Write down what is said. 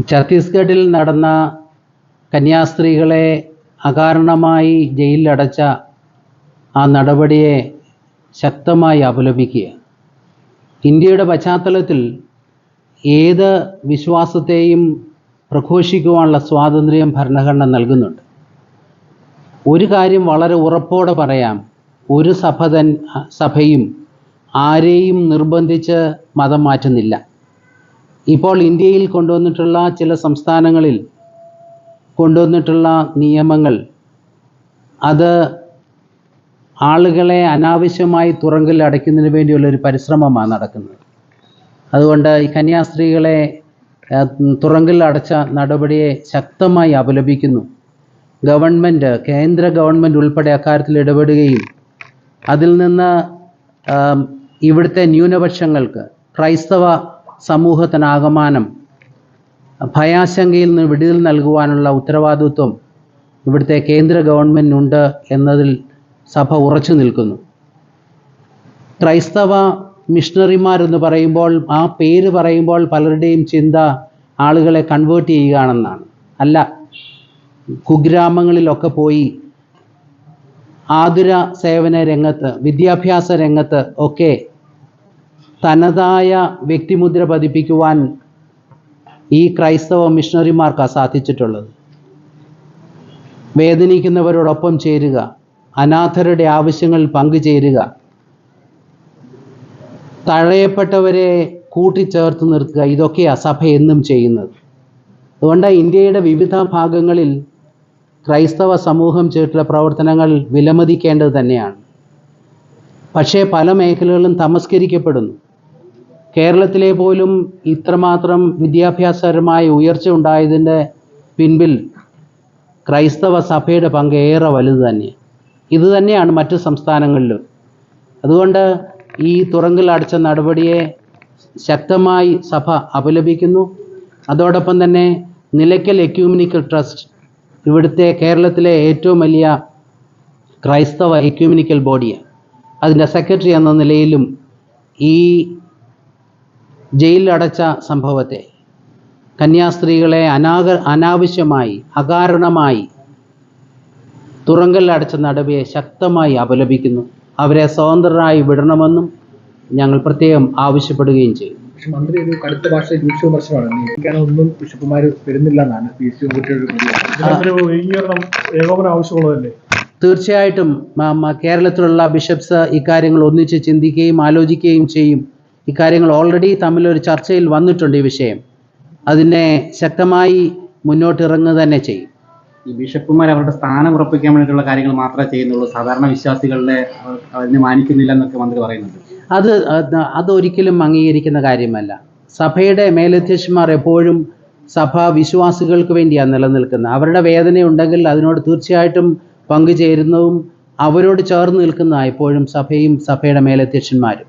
ഛത്തീസ്ഗഡിൽ നടന്ന കന്യാസ്ത്രീകളെ അകാരണമായി ജയിലിലടച്ച ആ നടപടിയെ ശക്തമായി അപലപിക്കുക. ഇന്ത്യയുടെ പശ്ചാത്തലത്തിൽ ഏത് വിശ്വാസത്തെയും പ്രഘോഷിക്കുവാനുള്ള സ്വാതന്ത്ര്യം ഭരണഘടന നൽകുന്നുണ്ട്. ഒരു കാര്യം വളരെ ഉറപ്പോടെ പറയാം. ഒരു സഭ തൻ സഭയും ആരെയും നിർബന്ധിച്ച് മതം മാറ്റുന്നില്ല. ഇപ്പോൾ ഇന്ത്യയിൽ കൊണ്ടുവന്നിട്ടുള്ള ചില സംസ്ഥാനങ്ങളിൽ കൊണ്ടുവന്നിട്ടുള്ള നിയമങ്ങൾ അത് ആളുകളെ അനാവശ്യമായി തുറങ്കിൽ അടയ്ക്കുന്നതിന് വേണ്ടിയുള്ള ഒരു പരിശ്രമമാണ് നടക്കുന്നത്. അതുകൊണ്ട് ഈ കന്യാസ്ത്രീകളെ തുറങ്കിൽ അടച്ച നടപടിയെ ശക്തമായി അപലപിക്കുന്നു. ഗവൺമെന്റ് കേന്ദ്ര ഗവൺമെന്റ് ഉൾപ്പെടെ അക്കാര്യത്തിൽ ഇടപെടുകയും അതിൽ നിന്ന് ഇവിടുത്തെ ന്യൂനപക്ഷങ്ങൾക്ക് ക്രൈസ്തവ സമൂഹത്തിനാകമാനം ഭയാശങ്കയിൽ നിന്ന് വിടുതൽ നൽകുവാനുള്ള ഉത്തരവാദിത്വം ഇവിടുത്തെ കേന്ദ്ര ഗവൺമെന്റിനുണ്ട് എന്നതിൽ സഭ ഉറച്ചു നിൽക്കുന്നു. ക്രൈസ്തവ മിഷണറിമാരെന്ന് പറയുമ്പോൾ ആ പേര് പറയുമ്പോൾ പലരുടെയും ചിന്ത ആളുകളെ കൺവേർട്ട് ചെയ്യുകയാണെന്നാണ്. അല്ല കുഗ്രാമങ്ങളിലൊക്കെ പോയി ആതുര സേവന രംഗത്ത് വിദ്യാഭ്യാസ രംഗത്ത് ഒക്കെ തനതായ വ്യക്തിമുദ്ര പതിപ്പിക്കുവാൻ ഈ ക്രൈസ്തവ മിഷണറിമാർക്കാണ് സാധിച്ചിട്ടുള്ളത്. വേദനിക്കുന്നവരോടൊപ്പം ചേരുക. അനാഥരുടെ ആവശ്യങ്ങളിൽ പങ്കുചേരുക തഴയപ്പെട്ടവരെ കൂട്ടിച്ചേർത്ത് നിർത്തുക. ഇതൊക്കെയാണ് സഭ എന്നും ചെയ്യുന്നത്. അതുകൊണ്ട് ഇന്ത്യയുടെ വിവിധ ഭാഗങ്ങളിൽ ക്രൈസ്തവ സമൂഹം ചേർത്തുള്ള പ്രവർത്തനങ്ങൾ വിലമതിക്കേണ്ടത് തന്നെയാണ്. പക്ഷേ പല മേഖലകളും തമസ്കരിക്കപ്പെടുന്നു. കേരളത്തിലെ പോലും ഇത്രമാത്രം വിദ്യാഭ്യാസപരമായ ഉയർച്ച ഉണ്ടായതിന്റെ പിൻപിൽ ക്രൈസ്തവ സഭയുടെ പങ്ക് ഏറെ വലുത് തന്നെ. ഇത് തന്നെയാണ് മറ്റ് സംസ്ഥാനങ്ങളിലും. അതുകൊണ്ട് ഈ തുറങ്കിൽ അടച്ച നടപടിയെ ശക്തമായി സഭ അപലപിക്കുന്നു. അതോടൊപ്പം തന്നെ നിലയ്ക്കൽ എക്യൂമിനിക്കൽ ട്രസ്റ്റ് ഇവിടുത്തെ കേരളത്തിലെ ഏറ്റവും വലിയ ക്രൈസ്തവ എക്യൂമിനിക്കൽ ബോഡിയാണ്. അതിന്റെ സെക്രട്ടറി എന്ന നിലയിലും ഈ ജയിലിലടച്ച സംഭവത്തെ. കന്യാസ്ത്രീകളെ അനാഗ അനാവശ്യമായി അകാരണമായി തുറങ്കലിലടച്ച നടപടിയെ ശക്തമായി അപലപിക്കുന്നു. അവരെ സ്വതന്ത്രരായി വിടണമെന്നും ഞങ്ങൾ പ്രത്യേകം ആവശ്യപ്പെടുകയും ചെയ്യും. പക്ഷെ മന്ത്രി ഒരു കടുത്ത ഭാഷയിൽ രൂക്ഷ വിമർശനമാണ്. നിയമിക്കാനൊന്നും ബിഷപ്പുമാർ വരുന്നില്ല എന്നാണ് പി. എസ് സി കുട്ടിയുടെ ഏകോപനം ആവശ്യമുള്ളതല്ലേ? തീർച്ചയായിട്ടും കേരളത്തിലുള്ള ബിഷപ്സ് ഇക്കാര്യങ്ങൾ ഒന്നിച്ച് ചിന്തിക്കുകയും ആലോചിക്കുകയും ചെയ്യും. ഇക്കാര്യങ്ങൾ ഓൾറെഡി തമ്മിലൊരു ചർച്ചയിൽ വന്നിട്ടുണ്ട് ഈ വിഷയം. അതിനെ ശക്തമായി മുന്നോട്ടിറങ്ങുക തന്നെ ചെയ്യും. ഈ ബിഷപ്പുമാർ അവരുടെ സ്ഥാനം ഉറപ്പിക്കാൻ വേണ്ടിയിട്ടുള്ള കാര്യങ്ങൾ മാത്രമേ ചെയ്യുന്നുള്ളൂ. സാധാരണ വിശ്വാസികളുടെ അതിനെ മാനിക്കുന്നില്ല എന്നൊക്കെ മന്ത്രി പറയുന്നുണ്ട്. അത് അത് അതൊരിക്കലും അംഗീകരിക്കുന്ന കാര്യമല്ല. സഭയുടെ മേലധ്യക്ഷന്മാർ എപ്പോഴും സഭ വിശ്വാസികൾക്ക് വേണ്ടിയാണ് നിലനിൽക്കുന്നത്. അവരുടെ വേദനയുണ്ടെങ്കിൽ അതിനോട് തീർച്ചയായിട്ടും പങ്കുചേരുന്നതും അവരോട് ചേർന്ന് നിൽക്കുന്നതാണ് എപ്പോഴും സഭയും സഭയുടെ മേലധ്യക്ഷന്മാരും.